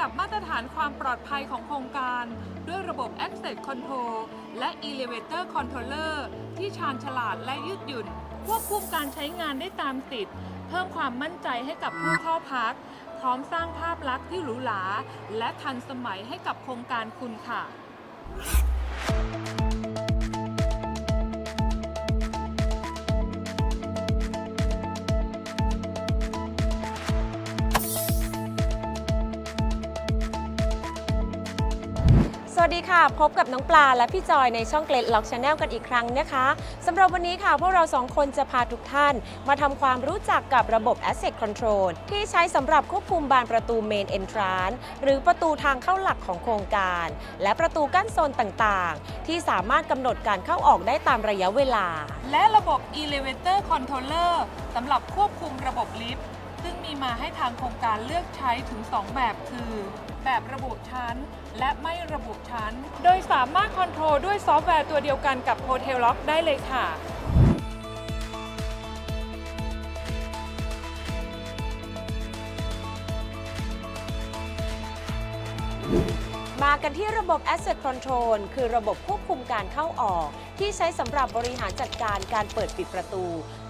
ดับมาตรฐานความปลอดภัยของโครงการ ด้วยระบบ Access Control และ Elevator Controller ที่ชาญฉลาดและยืดหยุ่น ควบคุมการใช้งานได้ตามติดเพิ่มความมั่นใจให้กับผู้เข้าพัก พร้อมสร้างภาพลักษณ์ที่หรูหราและทันสมัยให้กับโครงการคุณค่ะ สวัสดีค่ะ พบกับน้องปลาและพี่จอยในช่องเกล็ดล็อกชาแนลกันอีกครั้งนะคะสำหรับวันนี้ค่ะ พวกเราสองคนจะพาทุกท่าน มาทำความรู้จักกับระบบ Asset Control ที่ใช้สำหรับควบคุมบานประตู Main Entrance หรือประตูทางเข้าหลักของโครงการ และประตูกั้นโซนต่างๆ ที่สามารถกำหนดการเข้าออกได้ตามระยะเวลา และระบบ Elevator Controller สำหรับควบคุมระบบลิฟต์ ซึ่งมีมาให้ทางโครงการเลือกใช้ถึง 2 แบบคือ แบบระบุชั้น และไม่ระบุชั้น โดยสามารถคอนโทรลด้วยซอฟต์แวร์ตัวเดียวกันกับ Hotel Lock ได้เลยค่ะ มากันที่ระบบ Asset Control คือระบบควบคุมการเข้าออก ที่ใช้สำหรับบริหารจัดการการเปิดปิดประตู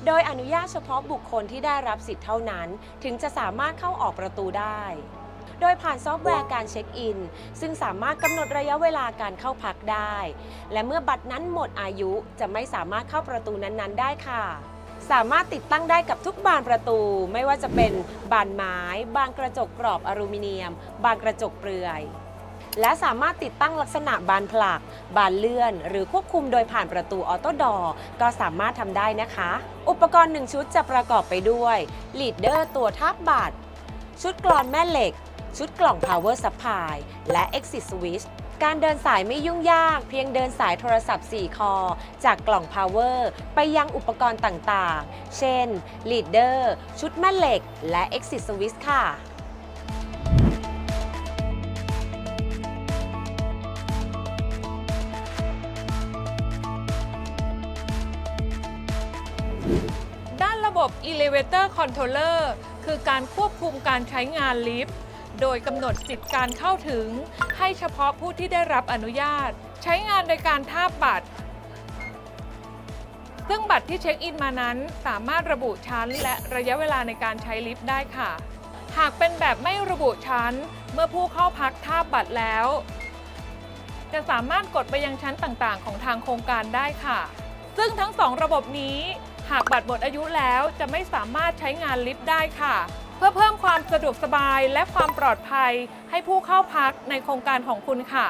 โดยอนุญาตเฉพาะบุคคลที่ได้รับสิทธิ์เท่านั้น ถึงจะสามารถเข้าออกประตูได้ โดยผ่านซอฟต์แวร์การเช็คอิน ซึ่งสามารถกำหนดระยะเวลาการเข้าพักได้ และเมื่อบัตรนั้นหมดอายุจะไม่สามารถเข้าประตูนั้นๆ ได้ค่ะสามารถติดตั้งได้กับทุกบานประตู ไม่ว่าจะเป็นบานไม้ บานกระจกกรอบอลูมิเนียม บานกระจกเปลือย และสามารถติดตั้งลักษณะบานผลัก บานเลื่อน หรือควบคุมโดยผ่านประตูออโต้ดอร์ก็สามารถทำได้นะคะ อุปกรณ์ 1 ชุดจะประกอบไปด้วยลีดเดอร์ตัวทับบัตรชุดกรอนแม่เหล็ก ชุดกล่อง power supply และ exit switch การเดินสายไม่ยุ่งยาก เพียงเดินสายโทรศัพท์ 4 คอ จากกล่อง power ไปยังอุปกรณ์ต่างๆ เช่น leader ชุดแม่เหล็ก และ exit switch ค่ะ ด้านระบบ Elevator Controller คือการควบคุมการใช้งานลิฟต์ โดยกำหนดสิทธิการเข้าถึง ให้เฉพาะผู้ที่ได้รับอนุญาต ใช้งานโดยการทาบบัตร ซึ่งบัตรที่เช็คอินมานั้นสามารถระบุชั้น และระยะเวลาในการใช้ลิฟต์ได้ค่ะ หากเป็นแบบไม่ระบุชั้น เมื่อผู้เข้าพักทาบบัตรแล้ว จะสามารถกดไปยังชั้นต่างๆ ของทางโครงการได้ค่ะ ซึ่งทั้งสองระบบนี้ หากบัตรหมดอายุแล้วจะไม่สามารถใช้งานลิฟต์ได้ค่ะ เพื่อเพิ่มความสะดวกสบายและความปลอดภัยให้ผู้เข้าพักในโครงการของคุณค่ะ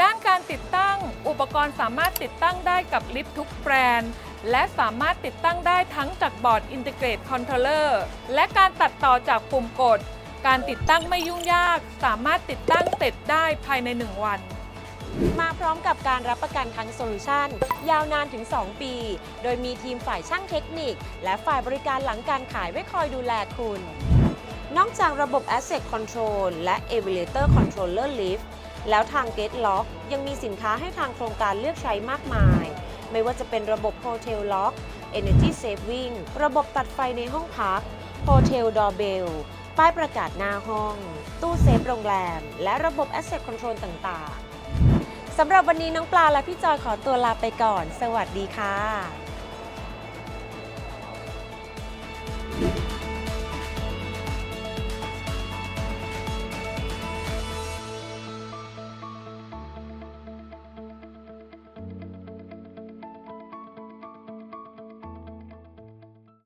ด้านการติดตั้ง อุปกรณ์สามารถติดตั้งได้กับลิฟต์ทุกแบรนด์และสามารถติดตั้งได้ทั้งจากบอร์ด Integrate Controller และการตัดต่อจากปุ่มกด การติดตั้งไม่ยุ่งยาก สามารถติดตั้งเสร็จได้ภายใน 1 วัน มาพร้อมกับการรับประกันทั้งโซลูชันยาวนานถึง 2 ปี โดยมีทีมฝ่ายช่างเทคนิค และฝ่ายบริการหลังการขายไว้คอยดูแลคุณ นอกจากระบบ Asset Control และ Elevator Controller Lift แล้วทาง Gate Lock ยังมีสินค้าให้ทางโครงการเลือกใช้มากมาย ไม่ว่าจะเป็นระบบ Hotel Lock Energy Saving ระบบตัดไฟในห้องพัก Hotel Doorbell ป้ายประกาศหน้าห้อง ตู้เซฟโรงแรม และระบบ Asset Control ต่างๆ สำหรับวันนี้น้องปลาและพี่จอยขอตัวลาไปก่อน สวัสดีค่ะ